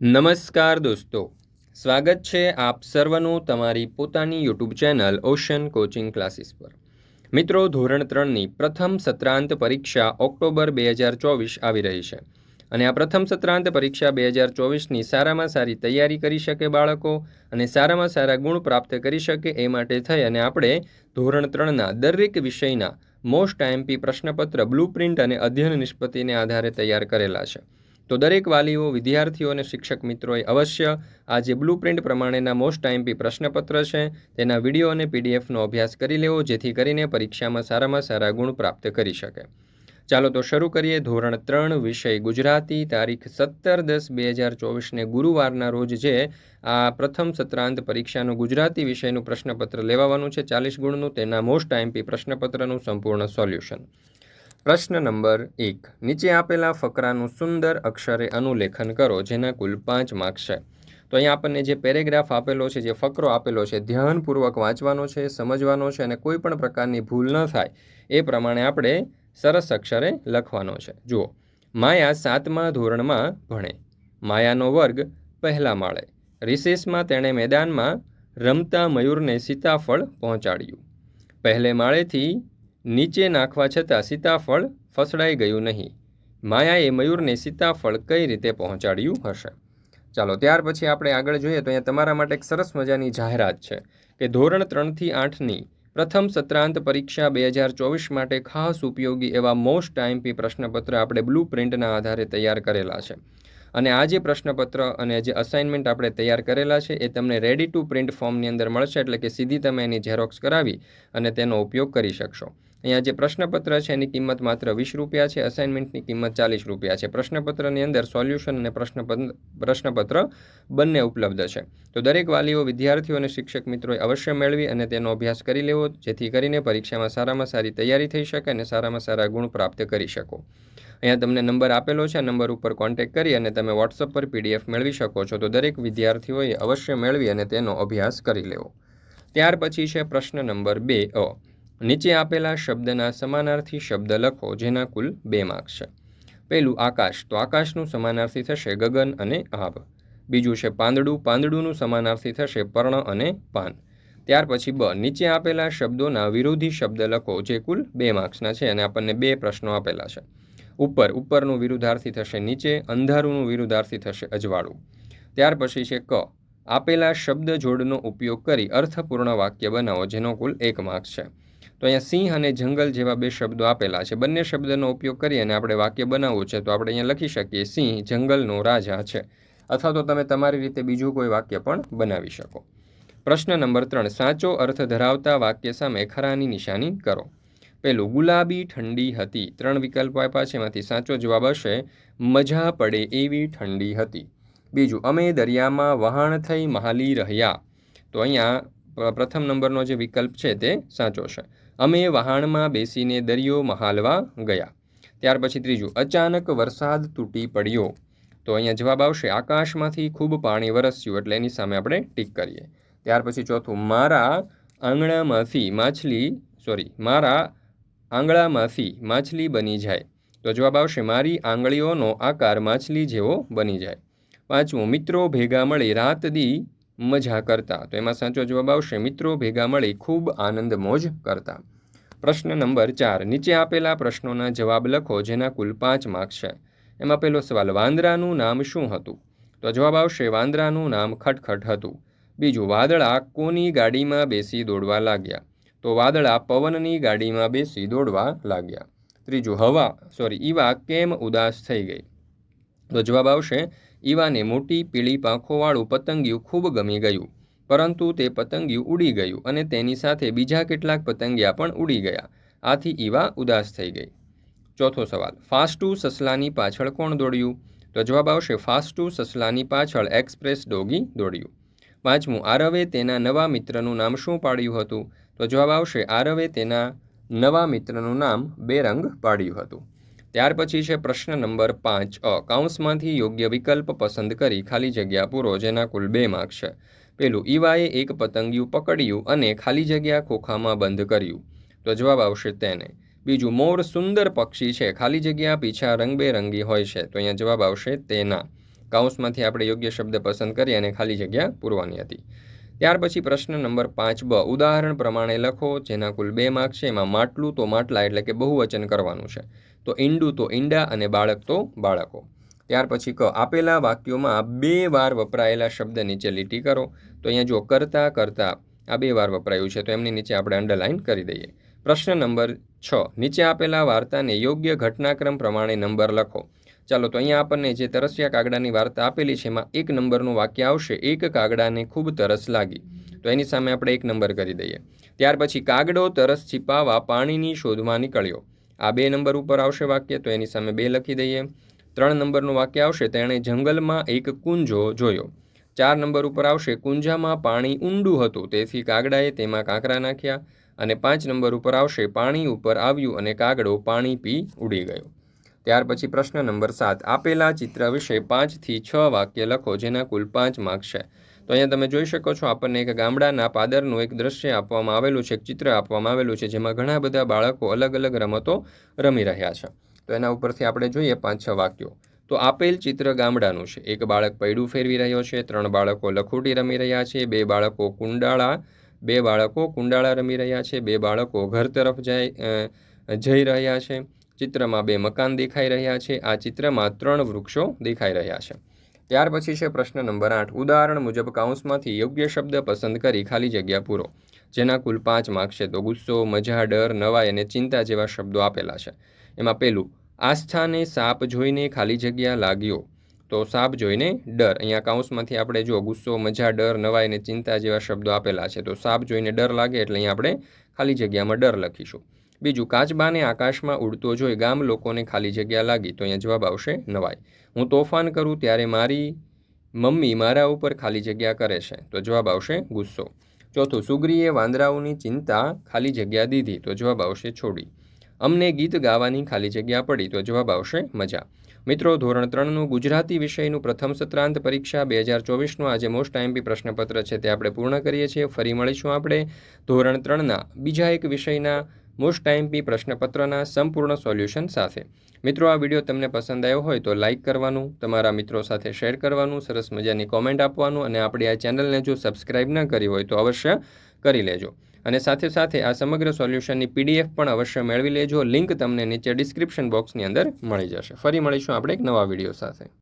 નમસ્કાર દોસ્તો. સ્વાગત છે આપ સર્વનું તમારી પોતાની YouTube channel ocean coaching classes પર. મિત્રો, ધોરણ ત્રણની પ્રથમ સત્રાંત પરીક્ષા ઓક્ટોબર બે હજાર ચોવીસ આવી રહી છે. અને આ પ્રથમ સત્રાંત પરીક્ષા બે હજાર ચોવીસની સારામાં સારી તૈયારી કરી શકે બાળકો અને સારામાં સારા ગુણ પ્રાપ્ત કરી શકે એ માટે થઈ અને આપણે ધોરણ ત્રણના દરેક વિષયના મોસ્ટ આઈએમપી પ્રશ્નપત્ર બ્લુપ્રિન્ટ અને અધ્યયન નિષ્પત્તિને આધારે તૈયાર કરેલા છે. તો દરેક વાલીઓ, વિદ્યાર્થીઓ અને શિક્ષક મિત્રોએ અવશ્ય આ જે બ્લુ પ્રિન્ટ પ્રમાણેના મોસ્ટ આઈએમપી પ્રશ્નપત્ર છે, તેના વીડિયો અને પીડીએફનો અભ્યાસ કરી લેવો, જેથી કરીને પરીક્ષામાં સારામાં સારા ગુણ પ્રાપ્ત કરી શકે. ચાલો તો શરૂ કરીએ. ધોરણ ત્રણ, વિષય ગુજરાતી, તારીખ સત્તર દસ બે હજાર ચોવીસને ગુરુવારના રોજ જે આ પ્રથમ સત્રાંત પરીક્ષાનું ગુજરાતી વિષયનું પ્રશ્નપત્ર લેવાનું છે, ચાલીસ ગુણનું, તેના મોસ્ટ આઈએમપી પ્રશ્નપત્રનું સંપૂર્ણ સોલ્યુશન પ્રશ્ન નંબર એક. નીચે આપેલા ફકરાનું સુંદર અક્ષરે અનુલેખન કરો, જેના કુલ પાંચ માર્ક્સ છે. તો અહીંયા આપણને જે પેરેગ્રાફ આપેલો છે, જે ફકરો આપેલો છે, ધ્યાનપૂર્વક વાંચવાનો છે, સમજવાનો છે અને કોઈ પણ પ્રકારની ભૂલ ન થાય, એ પ્રમાણે આપણે સરસ અક્ષરે લખવાનો છે. જુઓ. માયા સાતમા ધોરણમાં ભણે. માયાનો વર્ગ પહેલા માળે. રિસેસમાં તેણે મેદાનમાં રમતા મયુરને સીતાફળ પહોંચાડ્યું. પહેલે માળેથી નીચે નાખવા છતાં સીતાફળ ફસડાઈ ગયું નહીં. માયાએ મયુરને સીતાફળ કઈ રીતે પહોંચાડ્યું હશે? ચાલો, ત્યાર પછી આપણે આગળ જોઈએ તો અહીંયા તમારા માટે એક સરસ મજાની જાહેરાત છે કે ધોરણ ત્રણથી આઠની પ્રથમ સત્રાંત પરીક્ષા બે હજાર ચોવીસ માટે ખાસ ઉપયોગી એવા મોસ્ટ ટાઈમપી પ્રશ્નપત્ર આપણે બ્લુ પ્રિન્ટના આધારે તૈયાર કરેલા છે. અને આ જે પ્રશ્નપત્ર અને જે અસાઇનમેન્ટ આપણે તૈયાર કરેલા છે, એ તમને રેડી ટુ પ્રિન્ટ ફોર્મની અંદર મળશે, એટલે કે સીધી તમે એની ઝેરોક્સ કરાવી અને તેનો ઉપયોગ કરી શકશો. અહીંયા જે પ્રશ્નપત્ર છે એની કિંમત માત્ર વીસ રૂપિયા છે અસાઇનમેન્ટની કિંમત ચાલીસ રૂપિયા છે. પ્રશ્નપત્રની અંદર સોલ્યુશન અને પ્રશ્ન પ્રશ્નપત્ર બંને ઉપલબ્ધ છે. તો દરેક વાલીઓ, વિદ્યાર્થીઓ અને શિક્ષક મિત્રોએ અવશ્ય મેળવી અને તેનો અભ્યાસ કરી લેવો, જેથી કરીને પરીક્ષામાં સારામાં સારી તૈયારી થઈ શકે અને સારામાં સારા ગુણ પ્રાપ્ત કરી શકો. અહીંયા તમને નંબર આપેલો છે નંબર ઉપર કોન્ટેક્ટ કરી અને તમે વોટ્સઅપ પર પીડીએફ મેળવી શકો છો. તો દરેક વિદ્યાર્થીઓએ અવશ્ય મેળવી અને તેનો અભ્યાસ કરી લેવો. ત્યાર પછી છે પ્રશ્ન નંબર બે અ. નીચે આપેલા શબ્દના સમાનાર્થી શબ્દ લખો, જેના કુલ બે માર્ક્સ છે. પહેલું, આકાશ. તો આકાશનું સમાનાર્થી થશે ગગન અને આભ બીજું છે, પાંદડું. પાંદડુંનું સમાનાર્થી થશે પર્ણ અને પાન. ત્યાર પછી બ. નીચે આપેલા શબ્દોના વિરોધી શબ્દ લખો, જે કુલ બે માર્ક્સના છે અને આપણને બે પ્રશ્નો આપેલા છે. ઉપર, ઉપરનું વિરુદ્ધાર્થી થશે નીચે, અંધારુંનું વિરુદ્ધાર્થી થશે અજવાળું. ત્યાર પછી છે, ક. આપેલા શબ્દ જોડનો ઉપયોગ કરી અર્થપૂર્ણ વાક્ય બનાવો, જેનો કુલ એક માર્ક્સ છે. તો અહીંયા સિંહ અને જંગલ જેવા બે શબ્દો આપેલા છે. બંને શબ્દનો ઉપયોગ કરી અને આપણે વાક્ય બનાવવું છે, તો આપણે અહીંયા લખી શકીએ, સિંહ જંગલનો રાજા છે. અથવા તો તમે તમારી રીતે બીજું કોઈ વાક્ય પણ બનાવી શકો. પ્રશ્ન નંબર ત્રણ, સાચો અર્થ ધરાવતા વાક્ય સામે ખરાની નિશાની કરો. પહેલું, ગુલાબી ઠંડી હતી. ત્રણ વિકલ્પો આપ્યા છે, એમાંથી સાચો જવાબ હશે, મજા પડે એવી ઠંડી હતી. બીજું, અમે દરિયામાં વહાણ થઈ મહાલી રહ્યા. તો અહીંયા પ્રથમ નંબરનો જે વિકલ્પ છે તે સાચો છે. અમે વહાણમાં બેસીને દરિયો મહાલવા ગયા. ત્યાર પછી ત્રીજું, અચાનક વરસાદ તૂટી પડ્યો. તો અહીંયા જવાબ આવશે, આકાશમાંથી ખૂબ પાણી વરસ્યું એટલે એની સામે આપણે ટીક કરીએ. ત્યાર પછી ચોથું, મારા આંગણામાંથી માછલી, સોરી, મારા આંગળામાંથી માછલી બની જાય. તો જવાબ આવશે, મારી આંગળીઓનો આકાર માછલી જેવો બની જાય. પાંચમું, મિત્રો ભેગા મળી રાત દી મજા કરતા. તો એમાં સાચો જવાબ આવશે, મિત્રો, ભેગા મળી ખૂબ આનંદ મોજ કરતા. પ્રશ્ન નંબર ચાર, નીચે આપેલા પ્રશ્નોના જવાબ લખો, જેના કુલ પાંચ માર્ક્સ છે. એમાં પહેલો સવાલ, વાંદરાનું નામ શું હતું? તો જવાબ આવશે, વાંદરાનું નામ ખટખટ હતું. બીજું, વાદળા કોની ગાડીમાં બેસી દોડવા લાગ્યા? તો વાદળા પવનની ગાડીમાં બેસી દોડવા લાગ્યા. ત્રીજું, હવા, સોરી ઈવા કેમ ઉદાસ થઈ ગઈ? તો જવાબ આવશે ઈવાને મોટી પીળી પાંખોવાળું પતંગિયું ખૂબ ગમી ગયું, પરંતુ તે પતંગિયું ઉડી ગયું અને તેની સાથે બીજા કેટલાક પતંગિયા પણ ઉડી ગયા. આથી ઈવા ઉદાસ થઈ ગઈ. ચોથો સવાલ, ફાસ્ટુ સસલાની પાછળ કોણ દોડ્યું? તો જવાબ આવશે, ફાસ્ટુ સસલાની પાછળ એક્સપ્રેસ ડોગી દોડ્યું. પાંચમું, આરવે તેના નવા મિત્રનું નામ શું પાડ્યું હતું? તો જવાબ આવશે, આરવે તેના નવા મિત્રનું નામ બેરંગ પાડ્યું હતું. ત્યાર પછી છે પ્રશ્ન નંબર પાંચ. અ, કાઉન્સમાંથી યોગ્ય વિકલ્પ પસંદ કરી ખાલી જગ્યા પૂરો, જેના કુલ બે માર્ક છે. પેલું ઈવાએ એક પતંગિયું પકડ્યું અને ખાલી જગ્યા ખોખામાં બંધ કર્યું. તો જવાબ આવશે તેને. બીજું, મોર સુંદર પક્ષી છે, ખાલી જગ્યા પીછા રંગબેરંગી હોય છે. તો અહીંયા જવાબ આવશે તેના. કાઉન્સમાંથી આપણે યોગ્ય શબ્દ પસંદ કરી અને ખાલી જગ્યા પૂરવાની હતી. ત્યાર પછી પ્રશ્ન નંબર પાંચ બ. ઉદાહરણ પ્રમાણે લખો, જેના કુલ બે માર્ક છે. એમાં માટલું તો માટલા એટલે કે બહુવચન કરવાનું છે. તો ઈંડું તો ઈંડા અને બાળક તો બાળકો. ત્યાર પછી ક. આપેલા વાક્યોમાં બે વાર વપરાયેલા શબ્દ નીચે લીટી કરો. તો અહીંયા જો કરતા કરતા આ બે વાર વપરાયું છે, તો એમની નીચે આપણે અંડરલાઇન કરી દઈએ. પ્રશ્ન નંબર છ. નીચે આપેલા વાર્તાને યોગ્ય ઘટનાક્રમ પ્રમાણે નંબર લખો. ચાલો તો અહીંયા આપણને જે તરસ્યા કાગડાની વાર્તા આપેલી છે, એમાં એક નંબરનું વાક્ય આવશે. એક કાગડાને ખૂબ તરસ લાગી. તો એની સામે આપણે એક નંબર કરી દઈએ. ત્યાર પછી કાગડો તરસ છીપાવા પાણીની શોધમાં નીકળ્યો. આ બે નંબર ઉપર આવશે વાક્ય, તો એની સામે બે લખી દઈએ. ત્રણ નંબરનું વાક્ય આવશે, તેણે જંગલમાં એક કુંજો જોયો. ચાર નંબર ઉપર આવશે, કુંજામાં પાણી ઊંડું હતું, તેથી કાગડાએ તેમાં કાંકરા નાખ્યા. અને પાંચ નંબર ઉપર આવશે, પાણી ઉપર આવ્યું અને કાગડો પાણી પી ઉડી ગયો. ત્યાર પછી પ્રશ્ન નંબર સાત. આપેલા ચિત્ર વિશે પાંચથી છ વાક્ય લખો, જેના કુલ પાંચ માર્ક છે. તો અહીંયા તમે જોઈ શકો છો, આપણને એક ગામડાના પાદરનું એક દ્રશ્ય આપવામાં આવેલું છે, એક ચિત્ર આપવામાં આવેલું છે, જેમાં ઘણા બધા બાળકો અલગ અલગ રમતો રમી રહ્યા છે. તો એના ઉપરથી આપણે જોઈએ પાંચ છ વાક્યો. તો આપેલ ચિત્ર ગામડાનું છે. એક બાળક પૈડું ફેરવી રહ્યો છે, ત્રણ બાળકો લખોટી રમી રહ્યા છે, બે બાળકો કુંડાળા, બે બાળકો કુંડાળા રમી રહ્યા છે, બે બાળકો ઘર તરફ જાય જઈ રહ્યા છે. ચિત્રમાં બે મકાન દેખાઈ રહ્યા છે. આ ચિત્રમાં ત્રણ વૃક્ષો દેખાઈ રહ્યા છે. ત્યાર પછી છે પ્રશ્ન નંબર આઠ. ઉદાહરણ મુજબ કાઉન્સમાંથી યોગ્ય શબ્દ પસંદ કરી ખાલી જગ્યા પૂરો. જેના કુલ પાંચ માર્ક છે. તો ગુસ્સો, મજા, ડર, નવાઈ અને ચિંતા જેવા શબ્દો આપેલા છે. એમાં પહેલું, આસ્થાને સાપ જોઈને ખાલી જગ્યા લાગ્યો. તો સાપ જોઈને ડર. અહીંયા કાઉન્સમાંથી આપણે જો ગુસ્સો, મજા, ડર, નવાઈ અને ચિંતા જેવા શબ્દો આપેલા છે. તો સાપ જોઈને ડર લાગે એટલે અહીંયા આપણે ખાલી જગ્યામાં ડર લખીશું. બીજું કાચબાને આકાશમાં ઉડતો જોઈ ગામ લોકોને ખાલી જગ્યા લાગી, તો અહીંયા જવાબ આવશે નવાઈ. હું તોફાન કરું ત્યારે મારી મમ્મી મારા ઉપર ખાલી જગ્યા કરે છે, તો જવાબ આવશે ગુસ્સો. ચોથું, સુગ્રીએ વાંદરાઓની ચિંતા ખાલી જગ્યા દીધી, તો જવાબ આવશે છોડી. અમને ગીત ગાવાની ખાલી જગ્યા પડી, તો જવાબ આવશે મજા. મિત્રો, ધોરણ ત્રણનું ગુજરાતી વિષયનું પ્રથમ સત્રાંત પરીક્ષા બે હજાર ચોવીસનું આજે મોસ્ટ આઈએમપી પ્રશ્નપત્ર છે, તે આપણે પૂર્ણ કરીએ છીએ. ફરી મળીશું આપણે ધોરણ ત્રણના બીજા એક વિષયના મોસ્ટ આઈએમપી પ્રશ્નપત્રના સંપૂર્ણ સોલ્યુશન સાથે. મિત્રો, આ વીડિયો તમને પસંદ આવ્યો હોય તો લાઇક કરવાનું, તમારા મિત્રો સાથે શેર કરવાનું, સરસ મજાની કોમેન્ટ આપવાનું અને આપણી આ ચેનલને જો સબસ્ક્રાઇબ ન કરી હોય તો અવશ્ય કરી લેજો. અને સાથે સાથે આ સમગ્ર સોલ્યુશનની પીડીએફ પણ અવશ્ય મેળવી લેજો. લિંક તમને નીચે ડિસ્ક્રિપ્શન બોક્સની અંદર મળી જશે. ફરી મળીશું આપણે એક નવા વીડિયો સાથે.